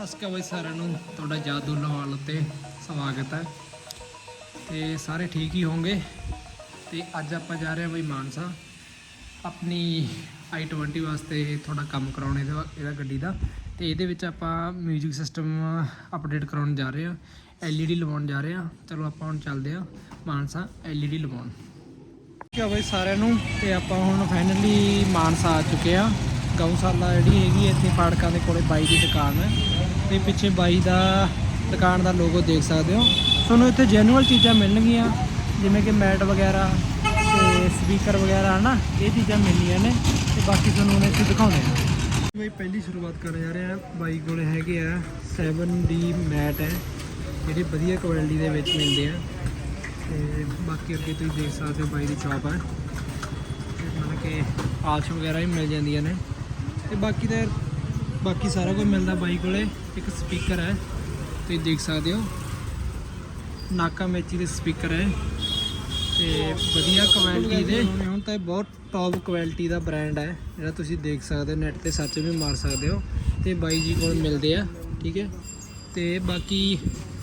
ਸਤਿ ਸ਼੍ਰੀ ਅਕਾਲ ਬਾਈ ਸਾਰਿਆਂ ਨੂੰ, ਤੁਹਾਡਾ ਜਾਦੂ ਲਵਾਲ ਉੱਤੇ ਸਵਾਗਤ ਹੈ। ਤੇ ਸਾਰੇ ਠੀਕ ਹੀ ਹੋਵੋਗੇ ਤੇ ਅੱਜ ਆਪਾਂ ਜਾ ਰਹੇ ਹਾਂ ਬਈ ਮਾਨਸਾ। ਆਪਣੀ i20 ਵਾਸਤੇ ਥੋੜਾ ਕੰਮ ਕਰਾਉਣੇ ਦਾ, ਇਹਦਾ ਗੱਡੀ ਦਾ। ਤੇ ਇਹਦੇ ਵਿੱਚ ਆਪਾਂ 뮤직 ਸਿਸਟਮ ਅਪਡੇਟ ਕਰਾਉਣ ਜਾ ਰਹੇ ਹਾਂ। LED ਲਵਾਉਣ ਜਾ ਰਹੇ ਹਾਂ। ਚਲੋ ਆਪਾਂ ਹੁਣ ਚੱਲਦੇ ਹਾਂ ਮਾਨਸਾ LED ਲਵਾਉਣ। ਠੀਕ ਹੈ ਬਾਈ ਸਾਰਿਆਂ ਨੂੰ। ਤੇ ਆਪਾਂ ਹੁਣ ਫਾਈਨਲੀ ਮਾਨਸਾ ਆ ਚੁੱਕੇ ਆ ਗਊਸ਼ਾਲਾ ਜਿਹੜੀ ਹੈਗੀ ਇੱਥੇ ਫਾੜਕਾਂ ਦੇ ਕੋਲੇ ਬਾਈ ਦੀ ਦੁਕਾਨ ਹੈ। ਤੇ ਪਿੱਛੇ ਬਾਈ ਦਾ ਦੁਕਾਨ ਦਾ ਲੋਗੋ ਦੇਖ ਸਕਦੇ ਹੋ। ਤੁਹਾਨੂੰ ਇੱਥੇ ਜੈਨੂਅਲ ਚੀਜ਼ਾਂ ਮਿਲਣਗੀਆਂ, ਜਿਵੇਂ ਕਿ ਮੈਟ ਵਗੈਰਾ ਤੇ ਸਪੀਕਰ ਵਗੈਰਾ, ਹਨਾ? ਇਹ ਚੀਜ਼ਾਂ ਮਿਲਣੀਆਂ ਨੇ ਤੇ ਬਾਕੀ ਤੁਹਾਨੂੰ ਹੁਣ ਇੱਥੇ ਦਿਖਾਉਂਦੇ ਆ ਬਾਈ, ਪਹਿਲੀ ਸ਼ੁਰੂਆਤ ਕਰਨ ਜਾ ਰਹੇ ਆ ਬਾਈ ਕੋਲੇ ਹੈਗੇ ਆ 7D ਮੈਟ ਹੈ। ਜਿਹੜੇ ਵਧੀਆ ਕੁਆਲਿਟੀ ਦੇ ਵਿੱਚ ਮਿਲਦੇ ਆ। ਤੇ ਬਾਕੀ ਅੱਗੇ ਤੁਸੀਂ ਦੇਖ ਸਕਦੇ ਹੋ ਬਾਈ ਦੀ ਸ਼ਾਪ ਹੈ ਤੇ ਮਤਲਬ ਕਿ ਆਲਸ਼ ਵਗੈਰਾ ਵੀ ਮਿਲ ਜਾਂਦੀਆਂ ਨੇ। ਤੇ ਬਾਕੀ ਤਾਂ ਬਾਕੀ ਸਾਰਾ ਕੁਝ ਮਿਲਦਾ ਬਾਈ ਕੋਲੇ, ਇੱਕ ਸਪੀਕਰ ਹੈ। ਤੁਸੀਂ ਦੇਖ ਸਕਦੇ ਹੋ। ਨਾਕਾ ਮੇਚੀ ਦੇ ਸਪੀਕਰ ਹੈ। ਤੇ ਵਧੀਆ ਕੁਆਲਿਟੀ ਦੇ। ਹੁਣ ਤਾਂ ਇਹ ਬਹੁਤ ਟੌਪ ਕੁਆਲਿਟੀ ਦਾ ਬ੍ਰਾਂਡ ਹੈ। ਜਿਹੜਾ ਤੁਸੀਂ ਦੇਖ ਸਕਦੇ ਹੋ ਨੈਟ ਤੇ ਸਰਚ ਵੀ ਮਾਰ ਸਕਦੇ ਹੋ। ਤੇ ਬਾਈ ਜੀ ਕੋਲ ਮਿਲਦੇ ਆ, ਠੀਕ ਹੈ। ਤੇ ਬਾਕੀ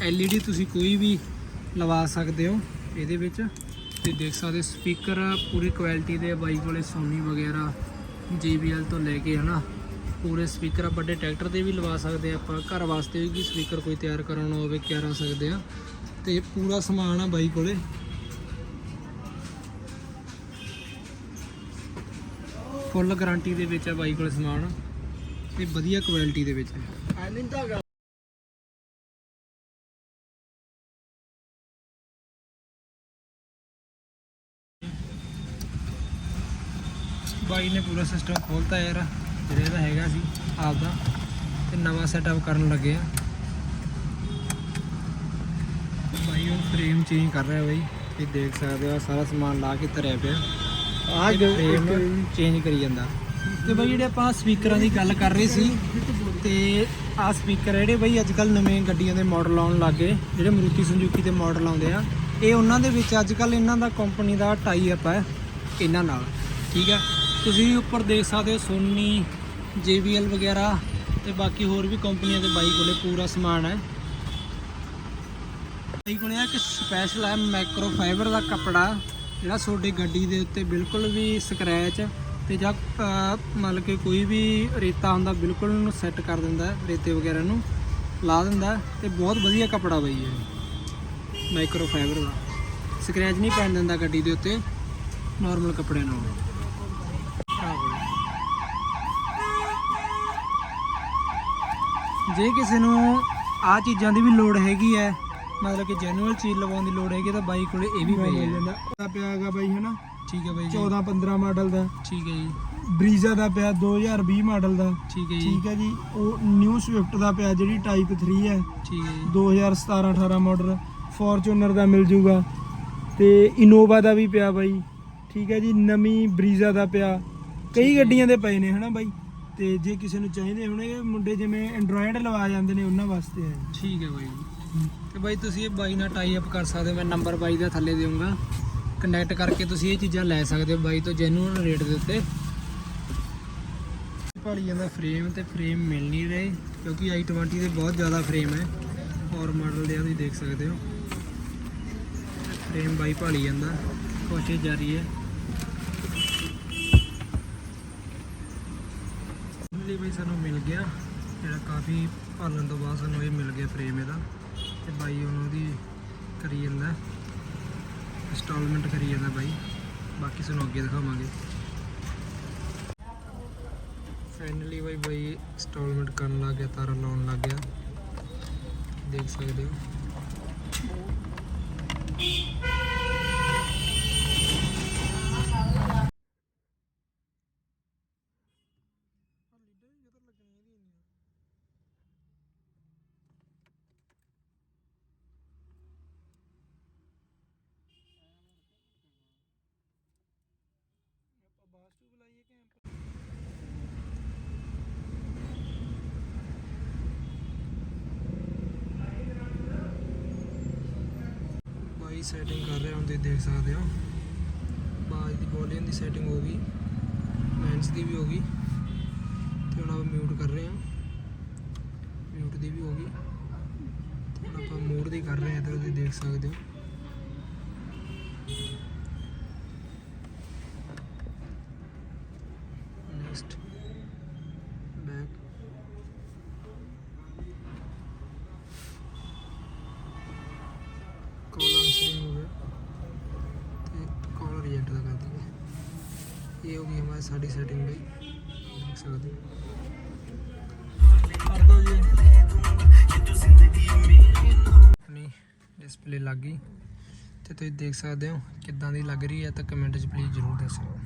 LED ਤੁਸੀਂ ਕੋਈ ਵੀ ਲਵਾ ਸਕਦੇ ਹੋ ਇਹਦੇ ਵਿੱਚ। ਤੇ ਦੇਖ ਸਕਦੇ ਸਪੀਕਰ ਪੂਰੀ ਕੁਆਲਿਟੀ ਦੇ ਆ ਬਾਈ ਕੋਲੇ ਸੋਨੀ ਵਗੈਰਾ, JBL ਤੋਂ ਲੈ ਕੇ, ਹਨਾ। ਪੂਰੇ ਸਪੀਕਰ ਆ ਵੱਡੇ ਟਰੈਕਟਰ ਤੇ ਵੀ ਲਵਾ ਸਕਦੇ ਆ ਆਪਾਂ ਘਰ ਵਾਸਤੇ ਵੀ ਸਪੀਕਰ ਕੋਈ ਤਿਆਰ ਕਰਾਉਣਾ ਹੋਵੇ ਕਿਆਰਾ ਸਕਦੇ ਆ ਤੇ ਪੂਰਾ ਸਮਾਨ ਆ ਬਾਈ ਕੋਲੇ। ਫੁੱਲ ਗਾਰੰਟੀ ਦੇ ਵਿੱਚ ਆ ਬਾਈ ਕੋਲੇ ਸਮਾਨ। ਤੇ ਵਧੀਆ ਕੁਆਲਿਟੀ ਦੇ ਵਿੱਚ ਹੈ ਬਾਈ ਨੇ ਪੂਰਾ ਸਿਸਟਮ ਖੋਲਤਾ ਯਾਰ ਜਿਹੜਾ ਇਹਦਾ ਹੈਗਾ ਸੀ ਆਪਦਾ। ਤੇ ਨਵਾਂ ਸੈਟਅਪ ਕਰਨ ਲੱਗੇ ਆ। ਬਾਈ ਉਹ ਫਰੇਮ ਚੇਂਜ ਕਰ ਰਿਹਾ ਬਾਈ। ਇਹ ਦੇਖ ਸਕਦੇ ਹੋ ਸਾਰਾ ਸਮਾਨ ਲਾ ਕੇ ਧਰਿਆ ਪਿਆ। ਆਹ ਫਰੇਮ ਚੇਂਜ ਕਰੀ ਜਾਂਦਾ। ਤੇ ਬਾਈ ਜਿਹੜੇ ਆਪਾਂ ਸਪੀਕਰਾਂ ਦੀ ਗੱਲ ਕਰ ਰਹੇ ਸੀ ਤੇ ਆਹ ਸਪੀਕਰ ਜਿਹੜੇ ਬਾਈ ਅੱਜ ਕੱਲ ਨਵੇਂ ਗੱਡੀਆਂ ਦੇ ਮਾਡਲ ਆਉਣ ਲੱਗੇ। ਜਿਹੜੇ ਮਰੂਤੀ ਸੰਜੂਕੀ ਦੇ ਮਾਡਲ ਆਉਂਦੇ ਆ। ਇਹ ਉਹਨਾਂ ਦੇ ਵਿੱਚ ਅੱਜ ਕੱਲ ਇਹਨਾਂ ਦਾ ਕੰਪਨੀ ਦਾ ਟਾਈ ਅਪ ਹੈ ਇਹਨਾਂ ਨਾਲ। ਠੀਕ ਹੈ ਤੁਸੀਂ ਉੱਪਰ ਦੇਖ ਸਕਦੇ ਹੋ ਸੋਨੀ JBL ਵਗੈਰਾ ਤੇ ਬਾਕੀ ਹੋਰ ਵੀ ਕੰਪਨੀਆਂ ਦੇ ਬਾਈ ਕੋਲੇ ਪੂਰਾ ਸਮਾਨ ਹੈ। ਬਾਈ ਕੋਲੇ ਆ ਕਿ ਸਪੈਸ਼ਲ ਹੈ ਮਾਈਕਰੋ ਫਾਈਬਰ ਦਾ ਕੱਪੜਾ ਜਿਹੜਾ ਤੁਹਾਡੀ ਗੱਡੀ ਦੇ ਉੱਤੇ ਬਿਲਕੁਲ ਵੀ ਸਕ੍ਰੈਚ ਤੇ ਜਾਂ ਅਹ, ਮਤਲਬ ਕਿ ਕੋਈ ਵੀ ਰੇਤਾ ਹੁੰਦਾ ਬਿਲਕੁਲ ਉਹਨੂੰ ਸੈੱਟ ਕਰ ਦਿੰਦਾ ਰੇਤੇ ਵਗੈਰਾ ਨੂੰ ਲਾ ਦਿੰਦਾ ਹੈ ਤੇ ਬਹੁਤ ਵਧੀਆ ਕੱਪੜਾ ਬਈ ਇਹ। ਮਾਈਕਰੋ ਫਾਈਬਰ ਦਾ। ਸਕ੍ਰੈਚ ਨਹੀਂ ਪੈਣ ਦਿੰਦਾ ਗੱਡੀ ਦੇ ਉੱਤੇ ਨਾਰਮਲ ਕੱਪੜੇ ਨਾਲ ਆਹ ਬਈ। ਜੇ ਕਿਸੇ ਨੂੰ ਆ ਚੀਜ਼ਾਂ ਦੀ ਵੀ ਲੋੜ ਹੈਗੀ ਹੈ ਮਤਲਬ ਕਿ ਜੈਨੂਅਲ ਚੀਜ਼ ਲਵਾਉਣ ਦੀ ਲੋੜ ਹੈਗੀ ਤਾਂ ਬਾਈ ਕੋਲੇ ਇਹ ਵੀ ਪਈ ਹੈ ਦਾ ਪਿਆ ਹੈਗਾ ਬਾਈ ਹਨਾ? ਠੀਕ ਹੈ ਬਾਈ ਜੀ। 14 15 ਮਾਡਲ ਦਾ। ਠੀਕ ਹੈ ਜੀ। ਬਰੀਜ਼ਾ ਦਾ ਪਿਆ 2020 ਮਾਡਲ ਦਾ। ਠੀਕ ਹੈ ਜੀ। ਠੀਕ ਹੈ ਜੀ। ਉਹ ਨਿਊ ਸਵਿਫਟ ਦਾ ਪਿਆ ਜਿਹੜੀ ਟਾਈਪ 3 ਹੈ। ਠੀਕ ਹੈ ਜੀ। 2017 18 ਮਾਡਲ ਫੋਰਚੂਨਰ ਦਾ ਮਿਲ ਜੂਗਾ। ਤੇ ਇਨੋਵਾ ਦਾ ਵੀ ਪਿਆ ਬਾਈ। ਠੀਕ ਹੈ ਜੀ। ਨਵੀਂ ਬਰੀਜ਼ਾ ਦਾ ਪਿਆ। ਕਈ ਗੱਡੀਆਂ ਦੇ ਪਏ ਨੇ ਹਨਾ ਬਾਈ? ਤੇ ਜੇ ਕਿਸੇ ਨੂੰ ਚਾਹੀਦੇ ਹੋਣੇ ਮੁੰਡੇ ਜਿਵੇਂ ਐਂਡਰੋਇਡ ਲਵਾ ਜਾਂਦੇ ਨੇ, ਉਹਨਾਂ ਵਾਸਤੇ ਹੈ। ਠੀਕ ਹੈ ਬਾਈ ਜੀ। ਤੇ ਬਾਈ ਤੁਸੀਂ ਇਹ ਬਾਈ ਨਾਲ ਟਾਈ ਅਪ ਕਰ ਸਕਦੇ ਹੋ, ਮੈਂ ਨੰਬਰ ਬਾਈ ਦਾ ਥੱਲੇ ਦੇਵਾਂਗਾ ਕਨੈਕਟ ਕਰਕੇ ਤੁਸੀਂ ਇਹ ਚੀਜ਼ਾਂ ਲੈ ਸਕਦੇ ਹੋ ਬਾਈ ਤੋਂ ਜੈਨੂਅਲ ਰੇਟ ਦੇ ਉੱਤੇ। ਭਾਲੀ ਜਾਂਦਾ ਫਰੇਮ ਤੇ ਫਰੇਮ ਮਿਲ ਨਹੀਂ ਰਹੇ, ਕਿਉਂਕਿ i20 ਦੇ ਬਹੁਤ ਜ਼ਿਆਦਾ ਫਰੇਮ ਹੈ। ਔਰ ਮਾਡਲ ਦੇ ਆ, ਤੁਸੀਂ ਦੇਖ ਸਕਦੇ ਹੋ। ਫਰੇਮ ਬਾਈ ਭਾਲੀ ਜਾਂਦਾ, ਕੋਸ਼ਿਸ਼ ਜਾਰੀ ਹੈ। ਲਈ ਬਈ ਸਾਨੂੰ ਮਿਲ ਗਿਆ। ਜਿਹੜਾ ਕਾਫੀ ਭਾਲਣ ਤੋਂ ਬਾਅਦ ਸਾਨੂੰ ਇਹ ਮਿਲ ਗਿਆ ਫਰੇਮ ਇਹਦਾ। ਤੇ ਬਾਈ ਹੁਣ ਉਹਦੀ ਕਰੀ ਜਾਂਦਾ। ਇੰਸਟਾਲਮੈਂਟ ਕਰੀ ਜਾਂਦਾ ਬਾਈ। ਬਾਕੀ ਸਾਨੂੰ ਅੱਗੇ ਦਿਖਾਵਾਂਗੇ। ਫਾਈਨਲੀ ਬਾਈ ਬਾਈ ਇੰਸਟਾਲਮੈਂਟ ਕਰਨ ਲੱਗ ਗਿਆ, ਤਾਰਾਂ ਲਾਉਣ ਲੱਗ ਗਿਆ। ਦੇਖ ਸਕਦੇ ਹੋ ਬਾਈ ਸੈਟਿੰਗ ਕਰ ਰਿਹਾ, ਹੁਣ ਤੁਸੀਂ ਦੇਖ ਸਕਦੇ ਹੋ। ਬਾਜ ਦੀ ਵੋਲੀਅਮ ਦੀ ਸੈਟਿੰਗ ਹੋ ਗਈ ਮੈਂਸ ਦੀ ਵੀ ਹੋ ਗਈ, ਤੇ ਹੁਣ ਆਪਾਂ ਮਿਊਟ ਕਰ ਰਹੇ ਹਾਂ। ਮਿਊਟ ਦੀ ਵੀ ਹੋ ਗਈ ਹੁਣ ਆਪਾਂ ਮੋਡ ਦੀ ਕਰ ਰਹੇ ਹਾਂ, ਇੱਧਰ ਤੁਸੀਂ ਦੇਖ ਸਕਦੇ ਹੋ। ਨੈਕਸਟ ਦਈਏ ਇਹ ਹੋ ਗਈ ਹਮਾਰੀ ਸਾਡੀ ਸੈਟਿੰਗ ਬਈ। ਦੇਖ ਸਕਦੇ ਹੋ। ਡਿਸਪਲੇ ਲੱਗ ਗਈ। ਤੇ ਤੁਸੀਂ ਦੇਖ ਸਕਦੇ ਹੋ ਕਿੱਦਾਂ ਦੀ ਲੱਗ ਰਹੀ ਹੈ, ਤਾਂ ਕਮੈਂਟ 'ਚ ਪਲੀਜ਼ ਜ਼ਰੂਰ ਦੱਸਿਓ